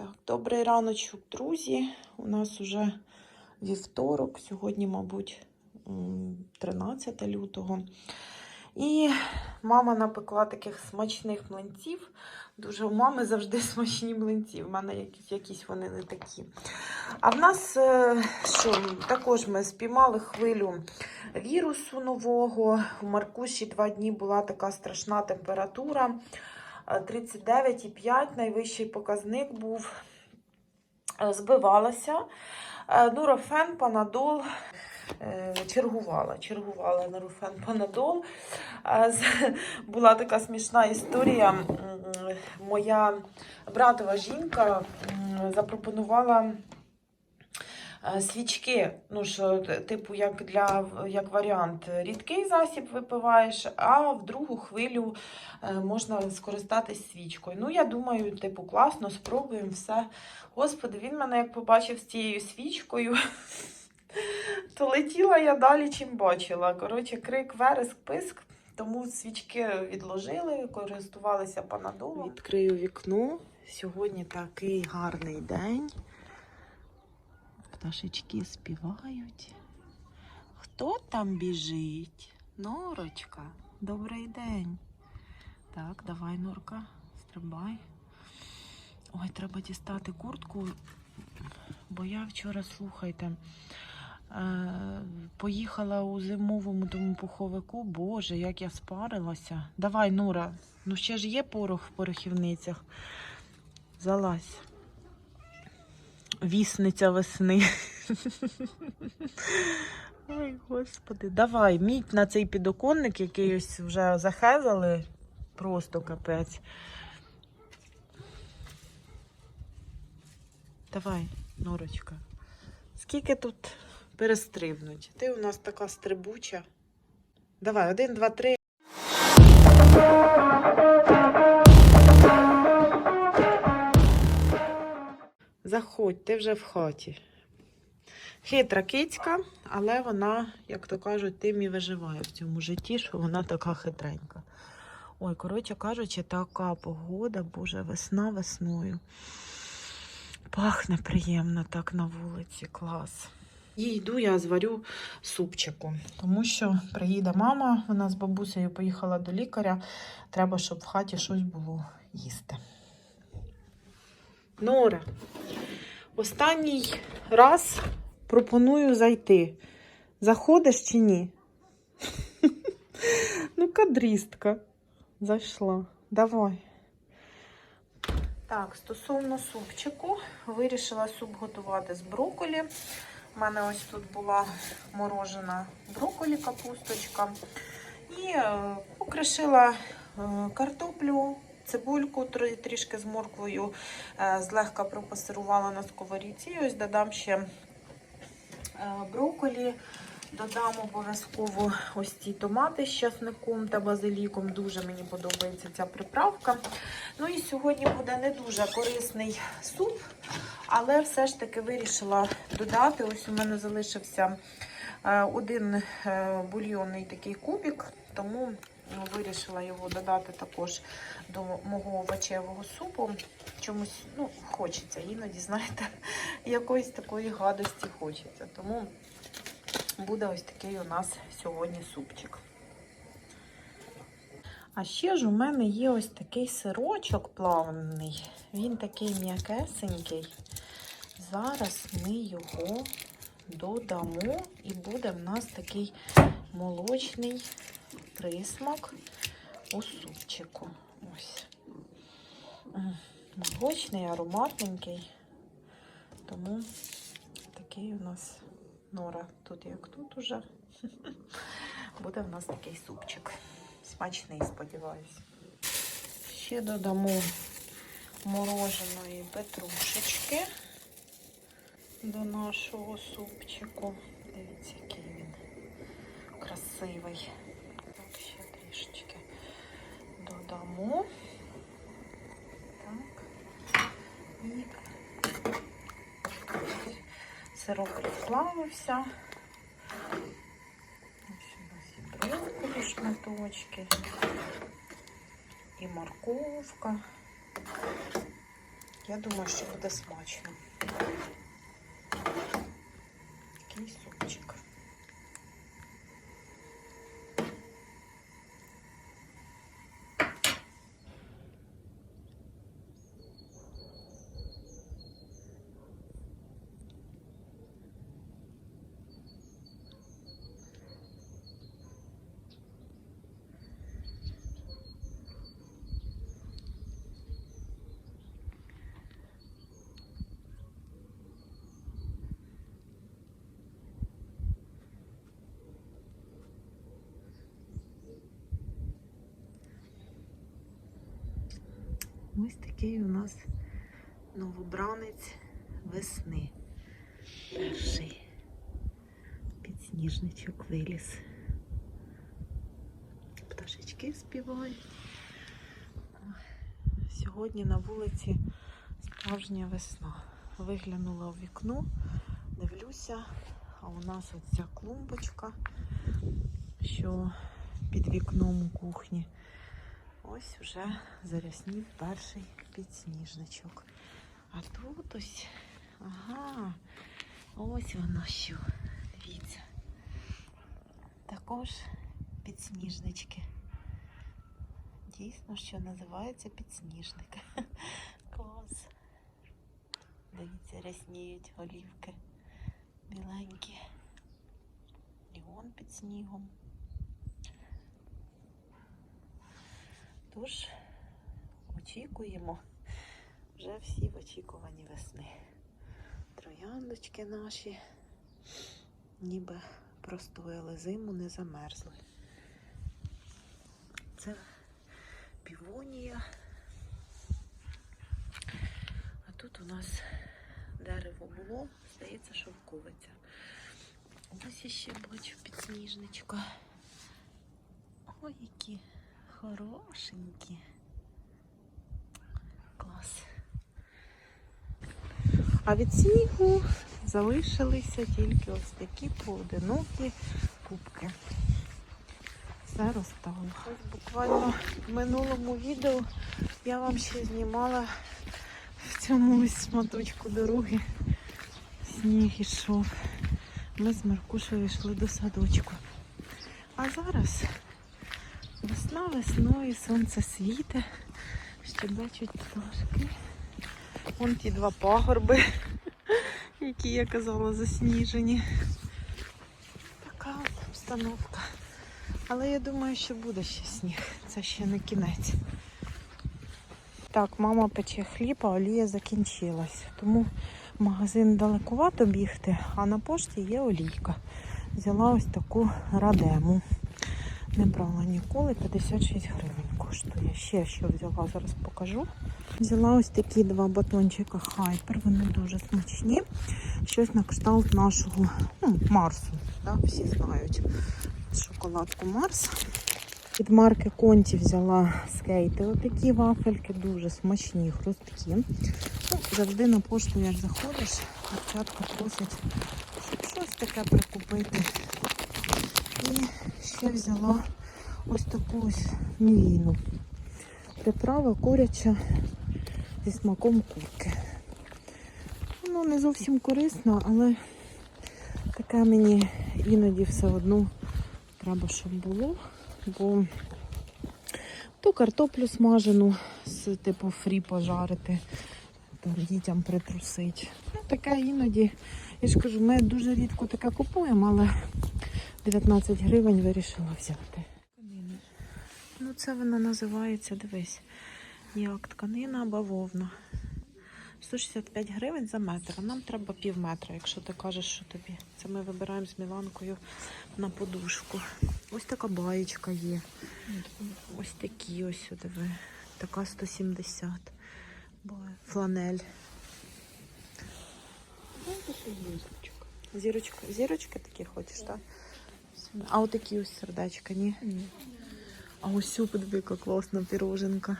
Так, добрий раночок, друзі. У нас уже вівторок, сьогодні, мабуть, 13 лютого. І мама напекла таких смачних млинців. Дуже у мами завжди смачні млинці. У мене якісь, якісь вони не такі. А в нас е, що, також ми спіймали хвилю вірусу нового. У Маркуші два дні була така страшна температура. Е, 39,5 найвищий показник був. Е, Збивалася. Е, Нурофен, панадол. е, Чергувала, чергувала Нурофен, панадол. Е, Була така смішна історія. Моя братова жінка запропонувала е, свічки. Ну, що, типу, як для як варіант, рідкий засіб випиваєш, а в другу хвилю е, можна скористатись свічкою. Ну, я думаю, типу, класно, спробуємо все. Господи, він мене як побачив з цією свічкою, то летіла я далі, чим бачила. Коротше, крик, вереск, писк. Тому свічки відложили, користувалися панадолом. Відкрию вікно. Сьогодні такий гарний день. Пташечки співають. Хто там біжить? Норочка, добрий день. Так, давай, Норка, стрибай. Ой, треба дістати куртку, бо я вчора, слухайте, е, поїхала у зимовому тому пуховику. Боже, як я спарилася. Давай, Нора, ну ще ж є порох в порохівницях. Залазь. Вісниця весни. Ой, господи, давай, мідь на цей підоконник, який ось вже захезали. Просто капець. Давай, норочка. Скільки тут перестрибнуть? Ти у нас така стрибуча. Давай, один, два, три. Заходь, ти вже в хаті. Хитра кицька, але вона, як то кажуть, тим і виживає в цьому житті, що вона така хитренька. Ой, коротше кажучи, така погода, боже, весна весною. Пахне приємно так на вулиці, клас. І йду, я зварю супчику, тому що приїде мама, вона з бабусею поїхала до лікаря. Треба, щоб в хаті щось було їсти. Нора, останній раз пропоную зайти. Заходиш чи ні? Ну, кадрістка. Зайшла. Давай. Так, стосовно супчику, вирішила суп готувати з брокколі. У мене ось тут була морожена брокколі, капусточка. І е, покришила е, картоплю, цибульку трішки з морквою, е, злегка пропасирувала на сковорідці. Ось додам ще е, брокколі. Додам обов'язково ось ці томати з часником та базиліком. Дуже мені подобається ця приправка. Ну і сьогодні буде не дуже корисний суп, але все ж таки вирішила додати. Ось у мене залишився е, один бульйонний такий кубик, тому вирішила його додати також до мого овочевого супу. Чомусь ну, хочеться, іноді, знаєте, якоїсь такої гадості хочеться. Тому буде ось такий у нас сьогодні супчик. А ще ж у мене є ось такий сирочок плавлений. Він такий м'якесенький. Зараз ми його додамо, і буде в нас такий молочний присмак у супчику. Ось. Молочний, ароматненький. Тому такий у нас нора тут як тут уже. Буде в нас такий супчик. Смачний, сподіваюсь. Ще додамо мороженої петрушечки до нашого супчику. Дивіться, який він красивий. додамо. Так. І сироп розплавився. Ось у нас і брокколі шматочки, і морковка, Я думаю, що буде смачно. Ось такий у нас новобранець весни. Перший підсніжничок виліз. Пташечки співають. Сьогодні на вулиці справжня весна. Виглянула в вікно, дивлюся, а у нас от ця клумбочка, що під вікном у кухні. Ось вже заряснів перший підсніжничок. А тут ось, ага, ось воно що. Дивіться. Також підсніжнички. Дійсно, що називається підсніжник. Клас. Дивіться, рясніють голівки. Біленькі. І вон під снігом. Тож очікуємо вже всі в очікуванні весни. Трояндочки наші ніби простояли зиму, не замерзли. Це півонія. А тут у нас дерево було, здається, шовковиця. Ось іще бачу підсніжничка. Ой, які хорошенькі. Клас. А від снігу залишилися тільки ось такі поодинокі кубки. Все розстало. Ось буквально в минулому відео я вам ще знімала в цьому ось шматочку дороги. Сніг ішов. Ми з Маркушею йшли до садочку. А зараз Весна весною, сонце світе, щебечуть пташки. Вон ті два пагорби, які я казала засніжені. Така обстановка. Але я думаю, що буде ще сніг. Це ще не кінець. Так, мама пече хліб, а олія закінчилась. Тому магазин далекувато бігти, а на пошті є олійка. Взяла ось таку радему. Не брала ніколи, 56 гривень коштує. Ще що взяла, зараз покажу. Взяла ось такі два батончика Хайпер, вони дуже смачні. Щось на кшталт нашого ну, Марсу. Да? Всі знають шоколадку Марс. Від марки Конті взяла скейти. Отакі вафельки дуже смачні, хрусткі. Ну, завжди на пошту, як заходиш, дівчатка просять, щоб щось таке прикупити. І ще взяла ось таку ось мівіну. Приправа куряча зі смаком курки. Ну, не зовсім корисна, але таке мені іноді все одно треба, щоб було. Бо то картоплю смажену з типу фрі пожарити, то дітям притрусить. Ну, таке іноді. Я ж кажу, ми дуже рідко таке купуємо, але 19 гривень вирішила взяти. Ну, це вона називається, дивись, як тканина бавовна. 165 гривень за метр. А нам треба пів метра, якщо ти кажеш, що тобі. Це ми вибираємо з Міланкою на подушку. Ось така баєчка є. Ось такі ось диви. Така 170. Ба- Фланель. Зірочка. Зірочки такі хочеш, так? А отакі ось сердечка, ні? Ні. А ось подиви, класна піроженка.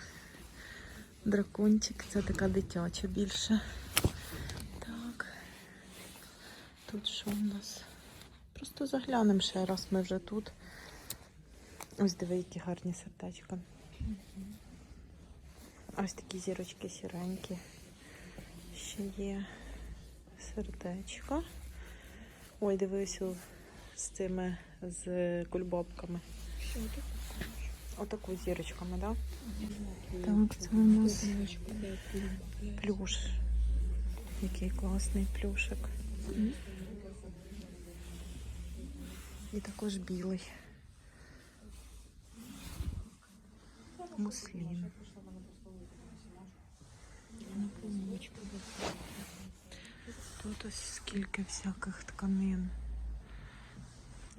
Дракончик, це така дитяча більше. Так. Тут що у нас? Просто заглянемо ще раз, ми вже тут. Ось диви, які гарні сердечка. Ось такі зірочки сіренькі. Ще є сердечко. Ой, дивись о, з цими з кульбабками. Отаку зірочками, так? Да? Так, це у нас плюш. Який класний плюшик. І також білий. Муслін. Тут ось скільки всяких тканин.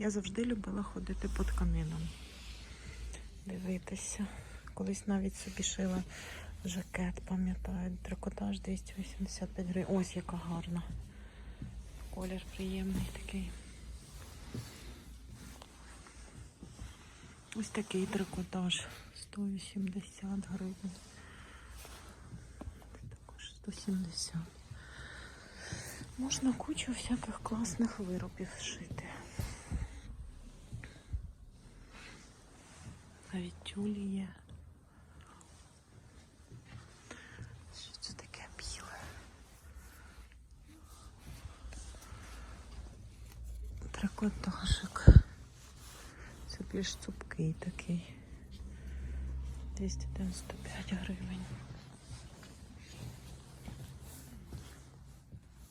Я завжди любила ходити по тканинам. Дивитися. Колись навіть собі шила жакет, пам'ятаю. Трикотаж 285 гривень. Ось яка гарна. Колір приємний такий. Ось такий трикотаж 180 гривень. Також 170. Можна кучу всяких класних виробів шити. Навіть тюлі є. Що це таке біле? Трикотажик. Це більш цупкий такий. 295 гривень.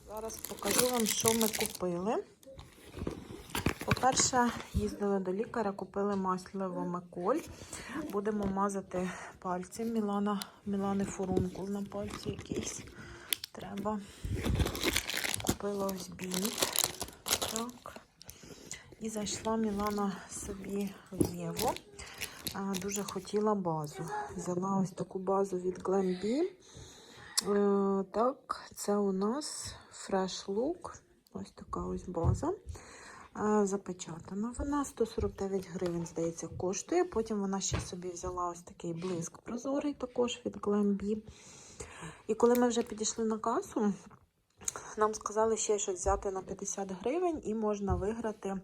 Зараз покажу вам, що ми купили. По-перше, їздили до лікаря, купили масляво Меколь. Будемо мазати пальці. Мілана, Мілани фурункул на пальці якийсь треба. Купила ось бінт. Так. І зайшла Мілана собі в Єву. Дуже хотіла базу. Взяла ось таку базу від Glambi. Е, Так, це у нас Fresh Look. Ось така ось база. Запечатана. Вона 149 гривень, здається, коштує. Потім вона ще собі взяла ось такий блиск прозорий, також від Glambi. І коли ми вже підійшли на касу, нам сказали ще щось взяти на 50 гривень і можна виграти е,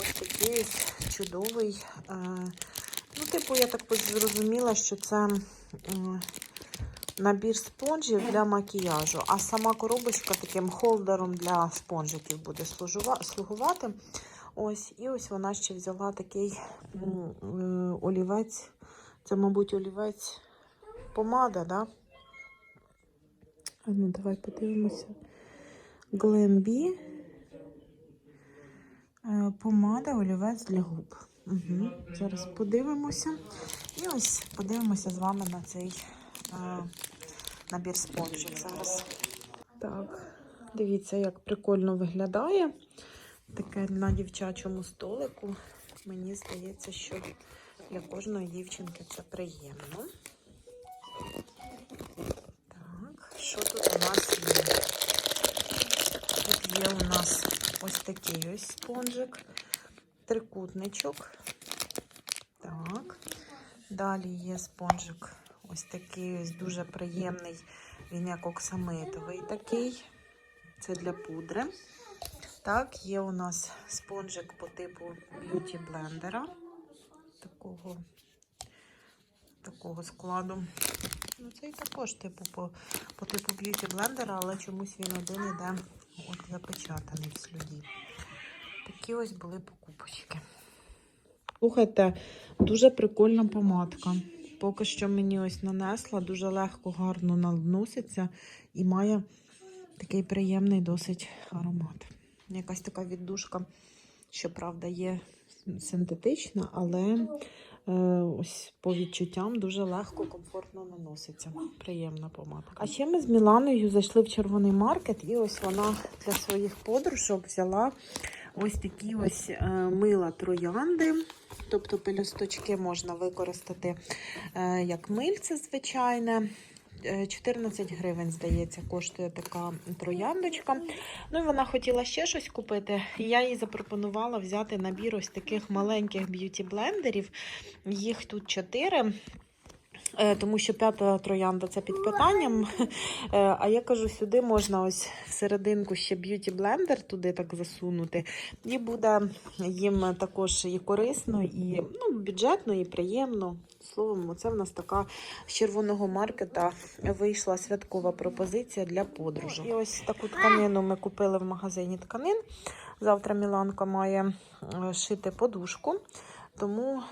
ось такий чудовий. е, Ну, типу, я так зрозуміла, що це набір спонжів для макіяжу, а сама коробочка таким холдером для спонжиків буде слугувати. Ось, і ось вона ще взяла такий е, олівець. Це, мабуть, олівець помада, да? Ну, давай подивимося. Е, Помада, олівець для губ. Угу. Зараз подивимося. І ось подивимося з вами на цей набір спонжів зараз. Так, дивіться, як прикольно виглядає. Таке на дівчачому столику. Мені здається, що для кожної дівчинки це приємно. Так, що тут у нас є? Тут є у нас ось такий ось спонжик, трикутничок. Так. Далі є спонжик ось такий ось дуже приємний. Він як оксамитовий такий. Це для пудри. Так, є у нас спонжик по типу б'юті блендера. Такого, такого складу. Ну, цей також типу по, по типу б'юті блендера, але чомусь він один іде от запечатаний в слюді. Такі ось були покупочки. Слухайте, дуже прикольна помадка. Поки що мені ось нанесла, дуже легко, гарно наноситься і має такий приємний досить аромат. Якась така віддушка, щоправда, є синтетична, але е, ось по відчуттям дуже легко, комфортно наноситься. Приємна помадка. А ще ми з Міланою зайшли в червоний маркет, і ось вона для своїх подружок взяла ось такі ось е, мила троянди. Тобто пелюсточки можна використати е, як мильце звичайне. Е, 14 гривень, здається, коштує така трояндочка. Ну і вона хотіла ще щось купити. І я їй запропонувала взяти набір ось таких маленьких б'юті блендерів. Їх тут 4. Е, Тому що п'ята троянда це під питанням. Е, А я кажу, сюди можна ось всерединку ще б'юті блендер туди так засунути. І буде їм також і корисно, і ну, бюджетно, і приємно. Словом, це в нас така з червоного маркета вийшла святкова пропозиція для подружок. І ось таку тканину ми купили в магазині тканин. Завтра Міланка має е, шити подушку. Тому, ну,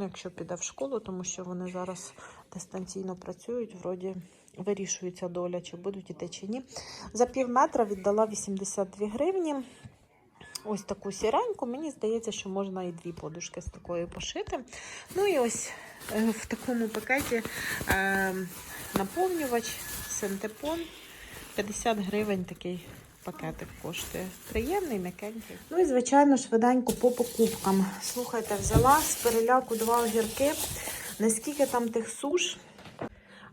якщо піде в школу, тому що вони зараз дистанційно працюють, вроді вирішується доля, чи будуть іти чи ні. За пів метра віддала 82 гривні. Ось таку сіреньку. Мені здається, що можна і дві подушки з такою пошити. Ну і ось е, в такому пакеті е, наповнювач, синтепон. 50 гривень такий пакетик коштує. Приємний, м'якенький. Ну і, звичайно, швиденько по покупкам. Слухайте, взяла з переляку два огірки. Наскільки там тих суш.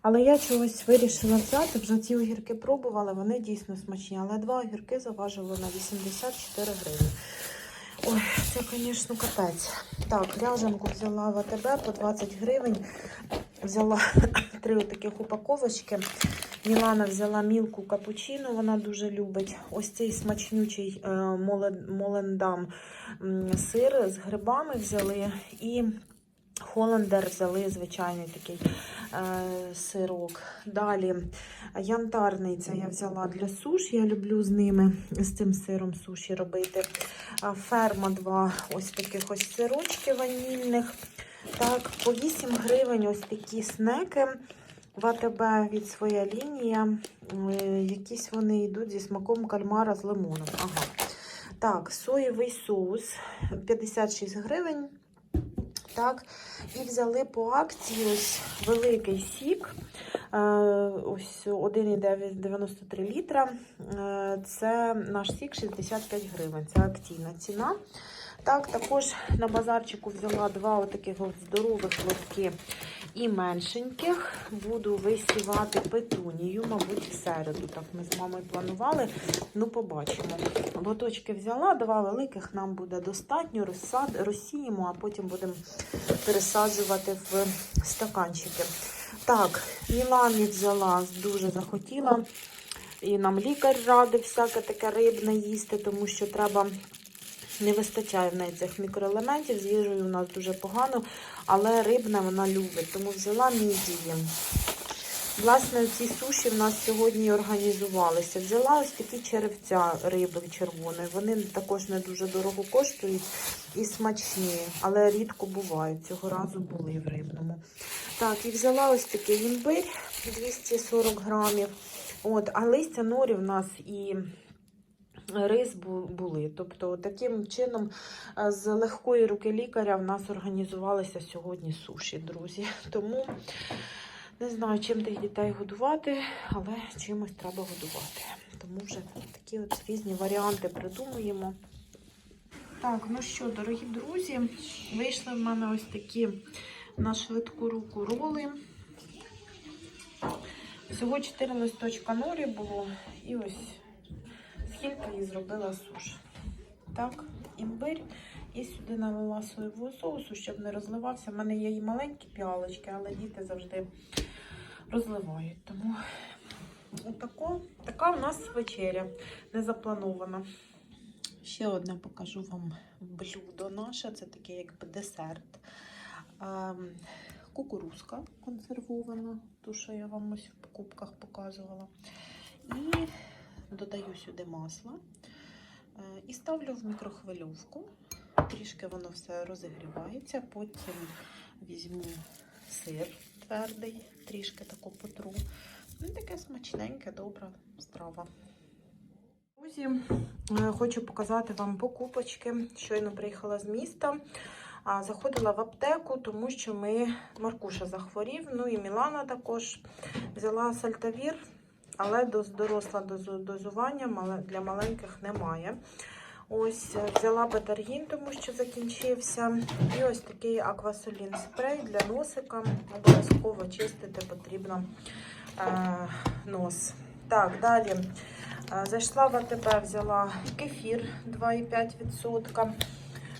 Але я чогось вирішила взяти. Вже ці огірки пробувала, вони дійсно смачні. Але два огірки заважило на 84 гривні. Ой, це, звісно, капець. Так, ряжанку взяла в АТБ по 20 гривень. Взяла три таких упаковочки. Мілана взяла мілку капучино, вона дуже любить. Ось цей смачнючий е, молендам сир з грибами взяли. І Холландер взяли звичайний такий е, сирок. Далі янтарний це я взяла для суш. Я люблю з ними, з цим сиром суші робити. Ферма два ось таких ось сирочки ванільних. Так, по 8 гривень ось такі снеки. В АТБ від своя лінія. Е, Якісь вони йдуть зі смаком кальмара з лимоном. Ага. Так, соєвий соус 56 гривень. Так, і взяли по акції ось великий сік. Е, Ось 1,93 літра. Е, Це наш сік 65 гривень. Це акційна ціна. Так, також на базарчику взяла два отаких от здорових лотки і меншеньких. Буду висівати петунію, мабуть, в середу. Так ми з мамою планували. Ну, побачимо. Лоточки взяла, два великих нам буде достатньо. Розсад, розсіємо, а потім будемо пересаджувати в стаканчики. Так, Мілані взяла, дуже захотіла. І нам лікар радив всяке таке рибне їсти, тому що треба. Не вистачає в неї цих мікроелементів. З їжею у нас дуже погано, але рибне вона любить, тому взяла мідії. Власне, ці суші в нас сьогодні організувалися. Взяла ось такі черевця риби червоної. Вони також не дуже дорого коштують і смачні, але рідко бувають. Цього разу були в рибному. Так, і взяла ось такий імбирь 240 грамів. От, а листя норі в нас і рис були. Тобто, таким чином, е, з легкої руки лікаря в нас організувалися сьогодні суші, друзі. Тому не знаю, чим тих дітей годувати, але чимось треба годувати. Тому вже такі от різні варіанти придумуємо. Так, ну що, дорогі друзі, вийшли в мене ось такі на швидку руку роли. Всього 4 листочка норі було і ось скільки їй зробила суш. Так, імбирь. І сюди налила соєвого соусу, щоб не розливався. У мене є і маленькі піалочки, але діти завжди розливають. Тому отако, така в нас вечеря не запланована. Ще одне покажу вам блюдо наше. Це таке якби десерт. Кукурузка консервована, ту, що я вам ось в покупках показувала. І додаю сюди масло. Е, І ставлю в мікрохвильовку. Трішки воно все розігрівається. Потім візьму сир твердий, трішки таку потру. Ну, таке смачненьке, добра страва. Друзі, е, хочу показати вам покупочки. Щойно приїхала з міста. Заходила в аптеку, тому що ми Маркуша захворів. Ну і Мілана також взяла сальтавір, але доросла дозування для маленьких немає. Ось е, взяла бетаргін, тому що закінчився. І ось такий аквасолін спрей для носика. Обов'язково чистити потрібно е, нос. Так, далі. Е, Зайшла в АТБ, взяла кефір 2,5%.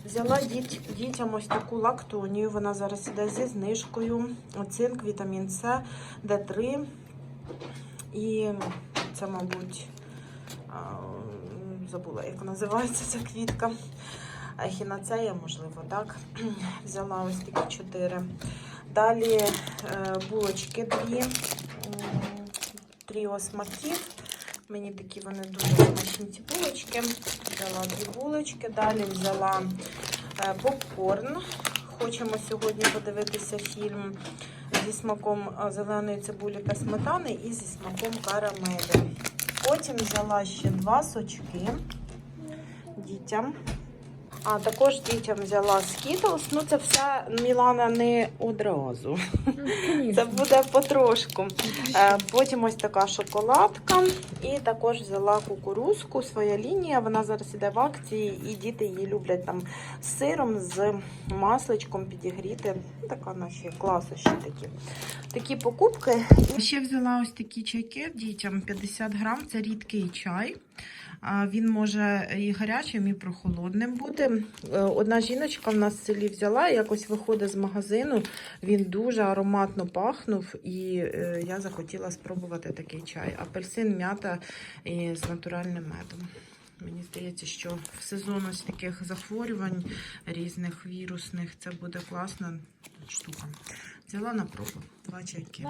Взяла діт, дітям ось таку лактонію. Вона зараз іде зі знижкою. Цинк, вітамін С, Д3. І це, мабуть, забула, як називається ця квітка. Ехінацея, можливо, так. Взяла ось такі чотири. Далі е, булочки дві, тріо смаків. Мені такі вони дуже смачні ці булочки. Взяла дві булочки. Далі взяла е, попкорн. Хочемо сьогодні подивитися фільм зі смаком е, зеленої цибулі та сметани і зі смаком карамелі. Потім взяла ще два сочки дітям. А також дітям взяла Skittles. Ну, це все Мілана не одразу. Це буде потрошку. Е, Потім ось така шоколадка. І також взяла кукурузку, своя лінія. Вона зараз іде в акції, і діти її люблять там з сиром, з масличком підігріти. Така наші класощі такі. Такі покупки. Ще взяла ось такі чайки дітям 50 грам. Це рідкий чай. Він може і гарячим, і прохолодним бути. Е, Одна жіночка в нас в селі взяла, якось виходить з магазину. Він дуже ароматно пахнув, і е, я захотіла спробувати такий чай. Апельсин, м'ята і з натуральним медом. Мені здається, що в сезон ось таких захворювань різних вірусних це буде класна штука. Взяла на пробу. Два чайки.